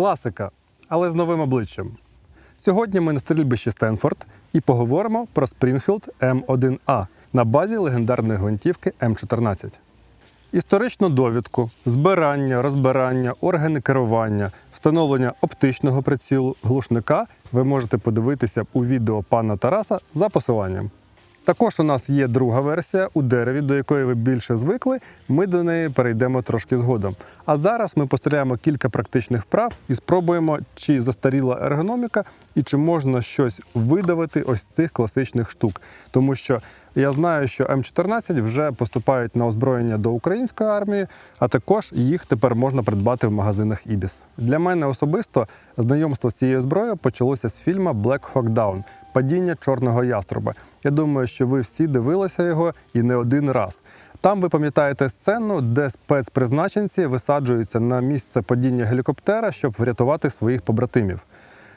Класика, але з новим обличчям. Сьогодні ми на стрільбищі Стенфорд і поговоримо про Springfield М1А на базі легендарної гвинтівки М14. Історичну довідку, збирання, розбирання, органи керування, встановлення оптичного прицілу, глушника ви можете подивитися у відео пана Тараса за посиланням. Також у нас є друга версія у дереві, до якої ви більше звикли. Ми до неї перейдемо трошки згодом. А зараз ми постріляємо кілька практичних вправ і спробуємо, чи застаріла ергономіка і чи можна щось видавити ось цих класичних штук. Тому що я знаю, що М14 вже поступають на озброєння до української армії, а також їх тепер можна придбати в магазинах Ібіс. Для мене особисто знайомство з цією зброєю почалося з фільму Black Hawk Down Падіння чорного яструба. Я думаю, що ви всі дивилися його і не один раз. Там ви пам'ятаєте сцену, де спецпризначенці висаджуються на місце падіння гелікоптера, щоб врятувати своїх побратимів.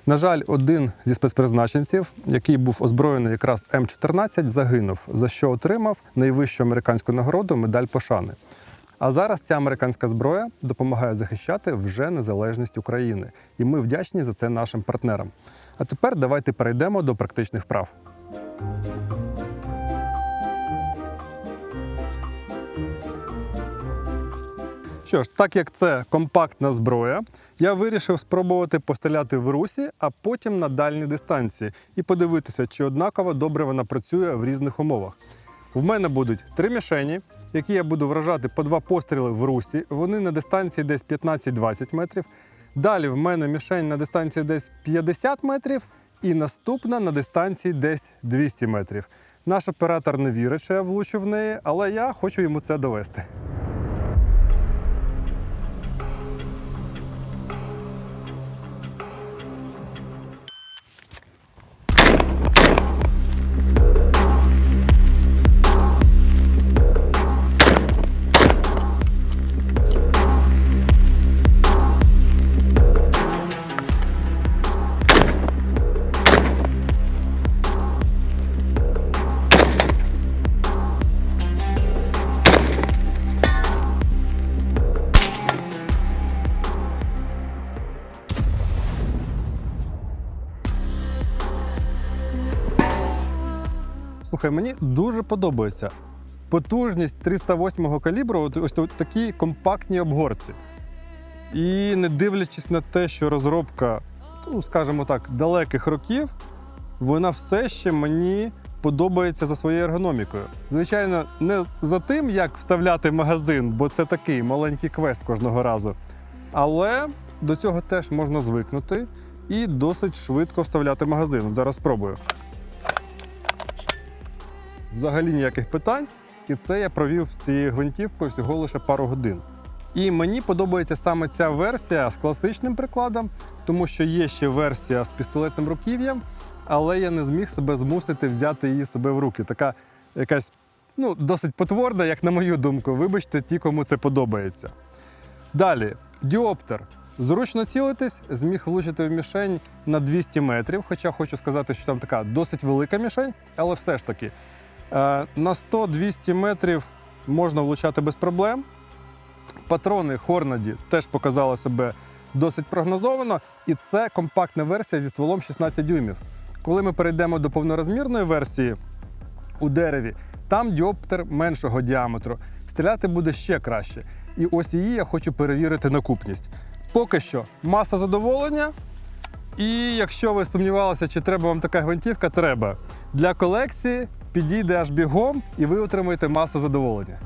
На жаль, один зі спецпризначенців, який був озброєний якраз М14, загинув, за що отримав найвищу американську нагороду медаль пошани. А зараз ця американська зброя допомагає захищати вже незалежність України, і ми вдячні за це нашим партнерам. А тепер давайте перейдемо до практичних вправ. Що ж, так як це компактна зброя, я вирішив спробувати постріляти в русі, а потім на дальній дистанції і подивитися, чи однаково добре вона працює в різних умовах. В мене будуть три мішені, які я буду вражати по два постріли в русі. Вони на дистанції десь 15-20 метрів. Далі в мене мішень на дистанції десь 50 метрів, і наступна на дистанції десь 200 метрів. Наш оператор не вірить, що я влучу в неї, але я хочу йому це довести. Слухай, мені дуже подобається. Потужність 308 калібру ось в такій компактній обгорці. І не дивлячись на те, що розробка, ну, скажімо так, далеких років, вона все ще мені подобається за своєю ергономікою. Звичайно, не за тим, як вставляти магазин, бо це такий маленький квест кожного разу. Але до цього теж можна звикнути і досить швидко вставляти магазин. Зараз спробую взагалі ніяких питань. І це я провів з цією гвинтівкою всього лише пару годин. І мені подобається саме ця версія з класичним прикладом, тому що є ще версія з пістолетним руків'ям, але я не зміг себе змусити взяти її себе в руки. Така якась ну, досить потворна, як на мою думку. Вибачте, ті, кому це подобається. Далі, діоптер. Зручно цілитись, зміг влучити в мішень на 200 метрів. Хоча хочу сказати, що там така досить велика мішень, але все ж таки. Е, На 100-200 метрів можна влучати без проблем. Патрони Хорнаді теж показали себе досить прогнозовано, і це компактна версія зі стволом 16 дюймів. Коли ми перейдемо до повнорозмірної версії у дереві, там діоптер меншого діаметру. Стріляти буде ще краще. І ось її я хочу перевірити на купність. Поки що маса задоволення. І якщо ви сумнівалися, чи треба вам така гвинтівка, треба. Для колекції підійде аж бігом, і ви отримаєте масу задоволення.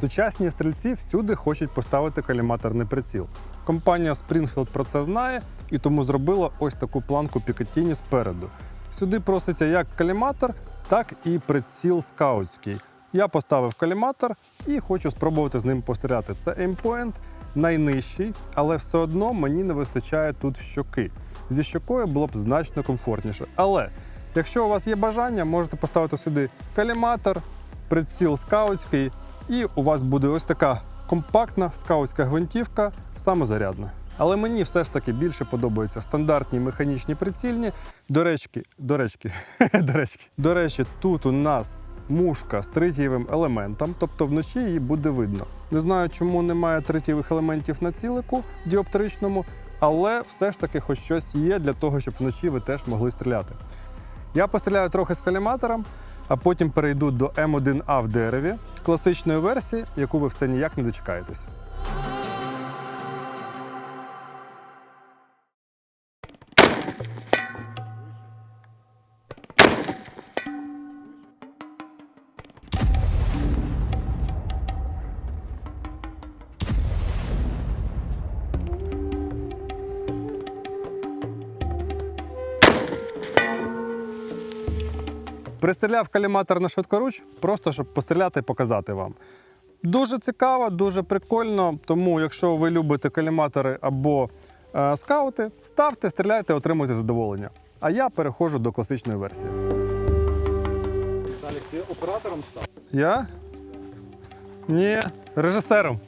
Сучасні стрільці всюди хочуть поставити каліматорний приціл. Компанія Springfield про це знає і тому зробила ось таку планку Picatinny спереду. Сюди проситься як каліматор, так і приціл скаутський. Я поставив каліматор і хочу спробувати з ним постріляти. Це aimpoint найнижчий, але все одно мені не вистачає тут щоки. Зі щокою було б значно комфортніше. Але якщо у вас є бажання, можете поставити сюди каліматор, приціл скаутський, і у вас буде ось така компактна скаутська гвинтівка, самозарядна. Але мені все ж таки більше подобаються стандартні механічні прицільні. До речі, до речі, до речі, до речі, тут у нас мушка з тритієвим елементом, тобто вночі її буде видно. Не знаю, чому немає тритієвих елементів на цілику діоптричному, але все ж таки хоч щось є для того, щоб вночі ви теж могли стріляти. Я постріляю трохи з коліматором, а потім перейду до М1А в дереві класичної версії, яку ви все ніяк не дочекаєтесь. Пристріляв каліматор на швидкоруч, просто щоб постріляти і показати вам. Дуже цікаво, дуже прикольно. Тому, якщо ви любите каліматори або е, скаути, ставте, стріляйте, отримуйте задоволення. А я переходжу до класичної версії. Віталік, ти оператором став? Я? Ні, режисером.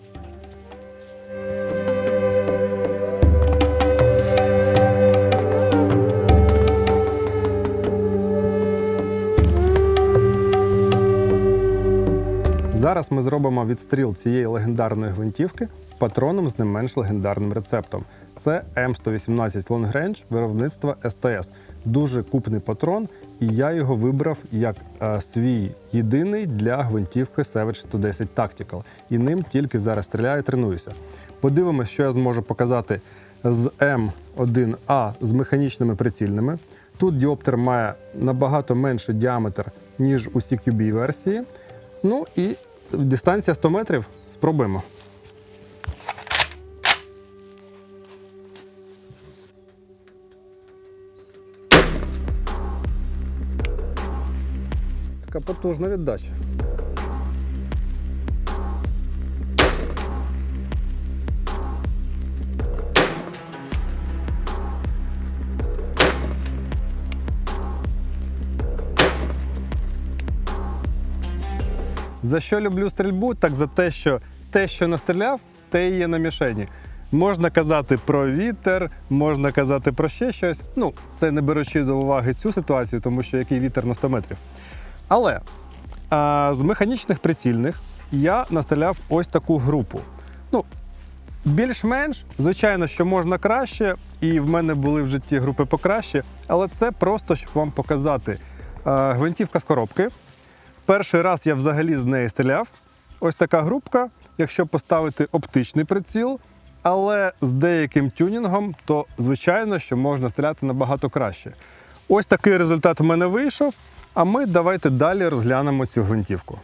Зараз ми зробимо відстріл цієї легендарної гвинтівки патроном з не менш легендарним рецептом. Це М118 Long Range виробництва СТС. Дуже купний патрон, і я його вибрав як е, свій єдиний для гвинтівки Savage 110 Tactical. І ним тільки зараз стріляю і тренуюся. Подивимось, що я зможу показати з М1А з механічними прицільними. Тут діоптер має набагато менший діаметр, ніж у CQB версії. Ну і дистанція 100 метрів. Спробуємо. Така потужна віддача. За що люблю стрільбу? Так за те, що те, що настріляв, те і є на мішені. Можна казати про вітер, можна казати про ще щось. Ну, це не беручи до уваги цю ситуацію, тому що який вітер на 100 метрів. Але а, з механічних прицільних я настріляв ось таку групу. Ну, більш-менш, звичайно, що можна краще, і в мене були в житті групи покраще, але це просто щоб вам показати. Гвинтівка з коробки. Перший раз я взагалі з неї стріляв. Ось така групка. Якщо поставити оптичний приціл, але з деяким тюнінгом, то звичайно, що можна стріляти набагато краще. Ось такий результат в мене вийшов. А ми давайте далі розглянемо цю гвинтівку.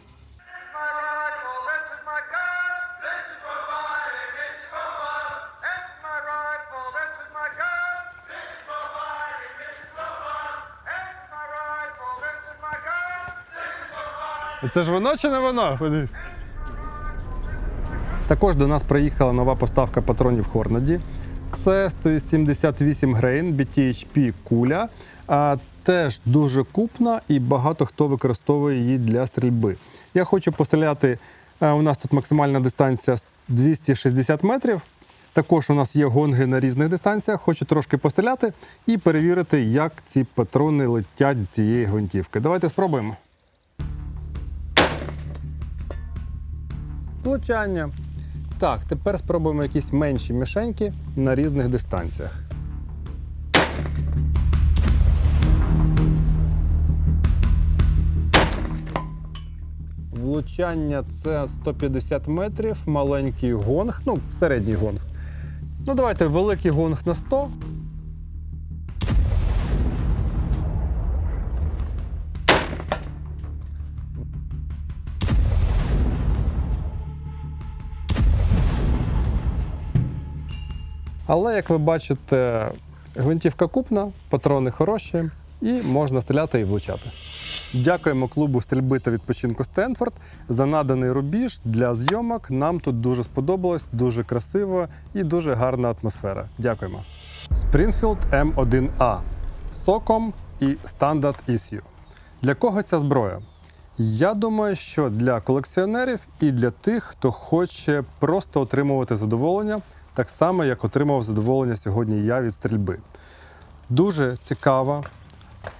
Це ж воно чи не? Подивись. Також до нас приїхала нова поставка патронів Хорнаді. Це 178 грейн BTHP куля. А теж дуже купна і багато хто використовує її для стрільби. Я хочу постріляти. е, У нас тут максимальна дистанція 260 метрів. Також у нас є гонги на різних дистанціях. Хочу трошки постріляти і перевірити, як ці патрони летять з цієї гвинтівки. Давайте спробуємо. Влучання. Так, тепер спробуємо якісь менші мішеньки на різних дистанціях. Влучання це 150 метрів, маленький гонг, ну, середній гонг. Ну, давайте великий гонг на 100. Але, як ви бачите, гвинтівка купна, патрони хороші і можна стріляти і влучати. Дякуємо клубу стрільби та відпочинку Стенфорд за наданий рубіж для зйомок. Нам тут дуже сподобалось, дуже красиво і дуже гарна атмосфера. Дякуємо. Springfield M1A соком і Standard Issue. Для кого ця зброя? Я думаю, що для колекціонерів і для тих, хто хоче просто отримувати задоволення. Так само, як отримав задоволення сьогодні я від стрільби. Дуже цікава,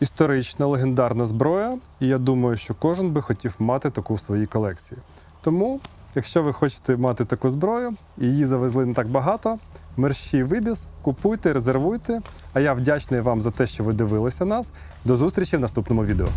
історична, легендарна зброя, і я думаю, що кожен би хотів мати таку в своїй колекції. Тому, якщо ви хочете мати таку зброю, і її завезли не так багато, мерщій вибіс, купуйте, резервуйте. А я вдячний вам за те, що ви дивилися нас. До зустрічі в наступному відео.